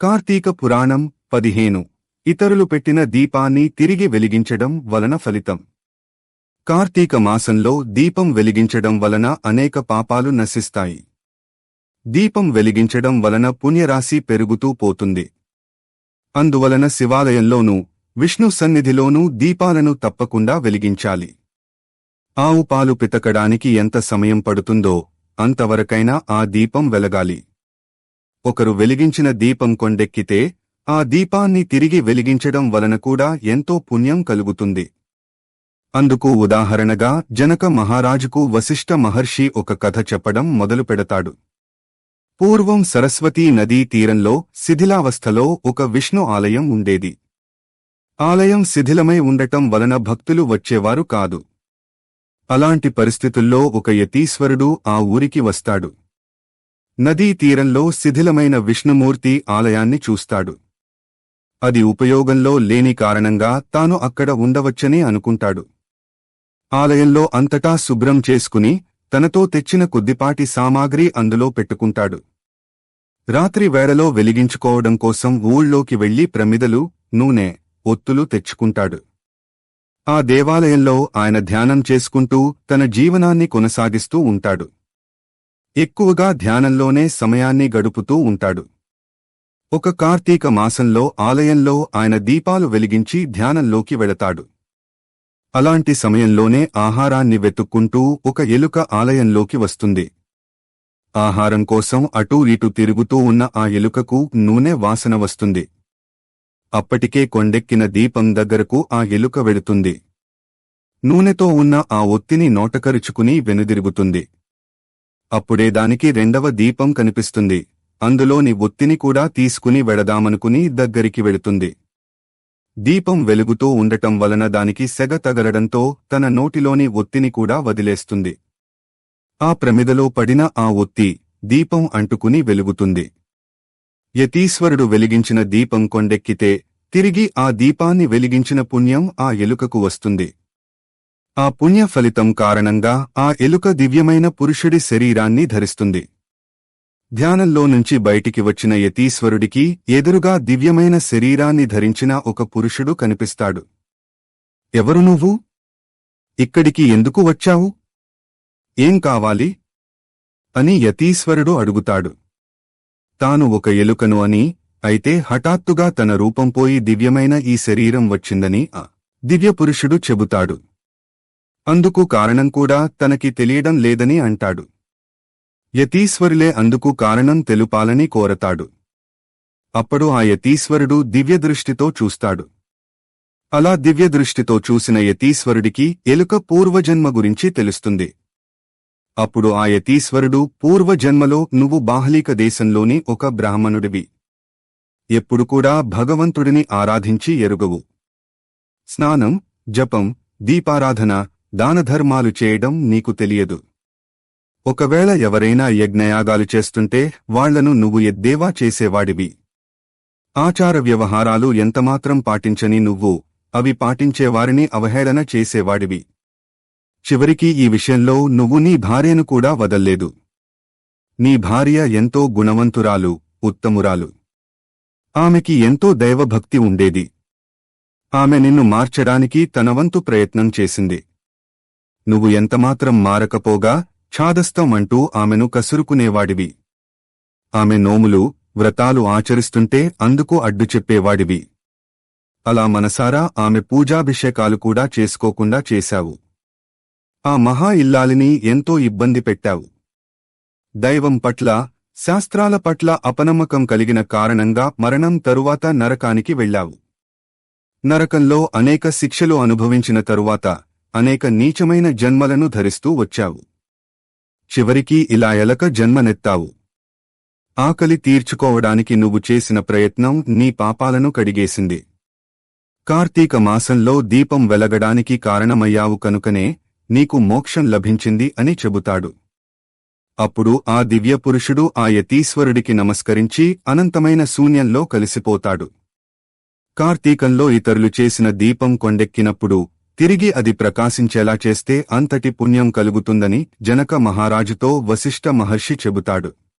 కార్తీక పురాణం పదిహేను. ఇతరులు పెట్టిన దీపాన్ని తిరిగి వెలిగించడం వలన ఫలితం. కార్తీక మాసంలో దీపం వెలిగించడం వలన అనేక పాపాలు నశిస్తాయి. దీపం వెలిగించడం వలన పుణ్యరాశి పెరుగుతూ పోతుంది. అందువలన శివాలయంలోనూ విష్ణు సన్నిధిలోనూ దీపాలను తప్పకుండా వెలిగించాలి. ఆవు పాలు పితకడానికి ఎంత సమయం పడుతుందో అంతవరకైనా ఆ దీపం వెలగాలి. ఒకరు వెలిగించిన దీపం కొండెక్కితే ఆ దీపాన్ని తిరిగి వెలిగించడం వలన కూడా ఎంతో పుణ్యం కలుగుతుంది. అందుకు ఉదాహరణగా జనక మహారాజుకు వశిష్ఠ మహర్షి ఒక కథ చెప్పడం మొదలు పెడతాడు. పూర్వం సరస్వతీ నదీ తీరంలో శిథిలావస్థలో ఒక విష్ణు ఆలయం ఉండేది. ఆలయం శిథిలమై ఉండటం వలన భక్తులు వచ్చేవారు కాదు. అలాంటి పరిస్థితుల్లో ఒక యతీశ్వరుడు ఆ ఊరికి వస్తాడు. నదీ తీరంలో శిథిలమైన విష్ణుమూర్తి ఆలయాన్ని చూస్తాడు. అది ఉపయోగంలో లేని కారణంగా తాను అక్కడ ఉండవచ్చని అనుకుంటాడు. ఆలయంలో అంతటా శుభ్రం చేసుకుని తనతో తెచ్చిన కొద్దిపాటి సామాగ్రి అందులో పెట్టుకుంటాడు. రాత్రి వేళలో వెలిగించుకోవడం కోసం ఊళ్ళోకి వెళ్ళి ప్రమిదలు నూనె ఒత్తులు తెచ్చుకుంటాడు. ఆ దేవాలయంలో ఆయన ధ్యానం చేసుకుంటూ తన జీవనాన్ని కొనసాగిస్తూ ఉంటాడు. ఎక్కువగా ధ్యానంలోనే సమయాన్ని గడుపుతూ ఉంటాడు. ఒక కార్తీక మాసంలో ఆలయంలో ఆయన దీపాలు వెలిగించి ధ్యానంలోకి వెళతాడు. అలాంటి సమయంలోనే ఆహారాన్ని వెతుక్కుంటూ ఒక ఎలుక ఆలయంలోకి వస్తుంది. ఆహారం కోసం అటూ ఇటు తిరుగుతూ ఉన్న ఆ ఎలుకకు నూనె వాసన వస్తుంది. అప్పటికే కొండెక్కిన దీపం దగ్గరకు ఆ ఎలుక వెళుతుంది. నూనెతో ఉన్న ఆ ఒత్తిని నోటకరుచుకుని వెనుదిరుగుతుంది. అప్పుడే దానికి రెండవ దీపం కనిపిస్తుంది. అందులోని ఒత్తిని కూడా తీసుకుని వెడదామనుకుని దగ్గరికి వెళుతుంది. దీపం వెలుగుతూ ఉండటం వలన దానికి సెగ తగలడంతో తన నోటిలోని ఒత్తిని కూడా వదిలేస్తుంది. ఆ ప్రమిదలో పడిన ఆ ఒత్తి దీపం అంటుకుని వెలుగుతుంది. యతీశ్వరుడు వెలిగించిన దీపం కొండెక్కితే తిరిగి ఆ దీపాన్ని వెలిగించిన పుణ్యం ఆ ఎలుకకు వస్తుంది. ఆ పుణ్య ఫలితం కారణంగా ఆ ఎలుక దివ్యమైన పురుషుడి శరీరాన్ని ధరిస్తుంది. ధ్యానంలో నుంచి బయటికి వచ్చిన యతీశ్వరుడికి ఎదురుగా దివ్యమైన శరీరాన్ని ధరించిన ఒక పురుషుడు కనిపిస్తాడు. ఎవరు నువ్వు? ఇక్కడికి ఎందుకు వచ్చావు? ఏం కావాలి? అని యతీశ్వరుడు అడుగుతాడు. తాను ఒక ఎలుకను అని అయితే హఠాత్తుగా తన రూపం పోయి దివ్యమైన ఈ శరీరం వచ్చిందని ఆ దివ్యపురుషుడు చెబుతాడు. అందుకు కారణం కూడా తనకి తెలియడం లేదని అంటాడు. యతీశ్వరులే అందుకు కారణం తెలుపాలని కోరతాడు. అప్పుడు ఆ యతీశ్వరుడు దివ్యదృష్టితో చూస్తాడు. అలా దివ్యదృష్టితో చూసిన యతీశ్వరుడికి ఎలుక పూర్వజన్మ గురించి తెలుస్తుంది. అప్పుడు ఆ యతీశ్వరుడు పూర్వజన్మలో నువ్వు బాహ్లీక దేశంలోని ఒక బ్రాహ్మణుడివి. ఎప్పుడు కూడా భగవంతుడిని ఆరాధించి ఎరుగవు. స్నానం జపం దీపారాధన దానధర్మాలు చేయడం నీకు తెలియదు. ఒకవేళ ఎవరైనా యజ్ఞయాగాలు చేస్తుంటే వాళ్ళను నువ్వు ఎద్దేవా చేసేవాడివి. ఆచార వ్యవహారాలు ఎంతమాత్రం పాటించని నువ్వు అవి పాటించేవారిని అవహేళన చేసేవాడివి. చివరికి ఈ విషయంలో నువ్వు నీ భార్యను కూడా వదల్లేదు. నీ భార్య ఎంతో గుణవంతురాలు ఉత్తమురాలు. ఆమెకి ఎంతో దైవభక్తి ఉండేది. ఆమె నిన్ను మార్చడానికి తనవంతు ప్రయత్నం చేసింది. నువ్వు ఎంతమాత్రం మారకపోగా ఛాదస్తం అంటూ ఆమెను కసురుకునేవాడివి. ఆమె నోములు వ్రతాలు ఆచరిస్తుంటే అందుకు అడ్డు చెప్పేవాడివి. అలా మనసారా ఆమె పూజాభిషేకాలు కూడా చేసుకోకుండా చేశావు. ఆ మహా ఇల్లాలిని ఎంతో ఇబ్బంది పెట్టావు. దైవం పట్ల శాస్త్రాల పట్ల అపనమ్మకం కలిగిన కారణంగా మరణం తరువాత నరకానికి వెళ్ళావు. నరకంలో అనేక శిక్షలు అనుభవించిన తరువాత అనేక నీచమైన జన్మలను ధరిస్తూ వచ్చావు. చివరికి ఇలా ఎలక జన్మనెత్తావు. ఆకలి తీర్చుకోవడానికి నువ్వు చేసిన ప్రయత్నం నీ పాపాలను కడిగేసింది. కార్తీక మాసంలో దీపం వెలగడానికి కారణమయ్యావు కనుకనే నీకు మోక్షం లభించింది అని చెబుతాడు. అప్పుడు ఆ దివ్యపురుషుడు ఆ యతీశ్వరుడికి నమస్కరించి అనంతమైన శూన్యంలో కలిసిపోతాడు. కార్తీకంలో ఇతరులు చేసిన దీపం కొండెక్కినప్పుడు తిరిగి అది ప్రకాశించేలా చేస్తే అంతటి పుణ్యం కలుగుతుందని జనక మహారాజుతో వశిష్ఠ మహర్షి చెబుతాడు.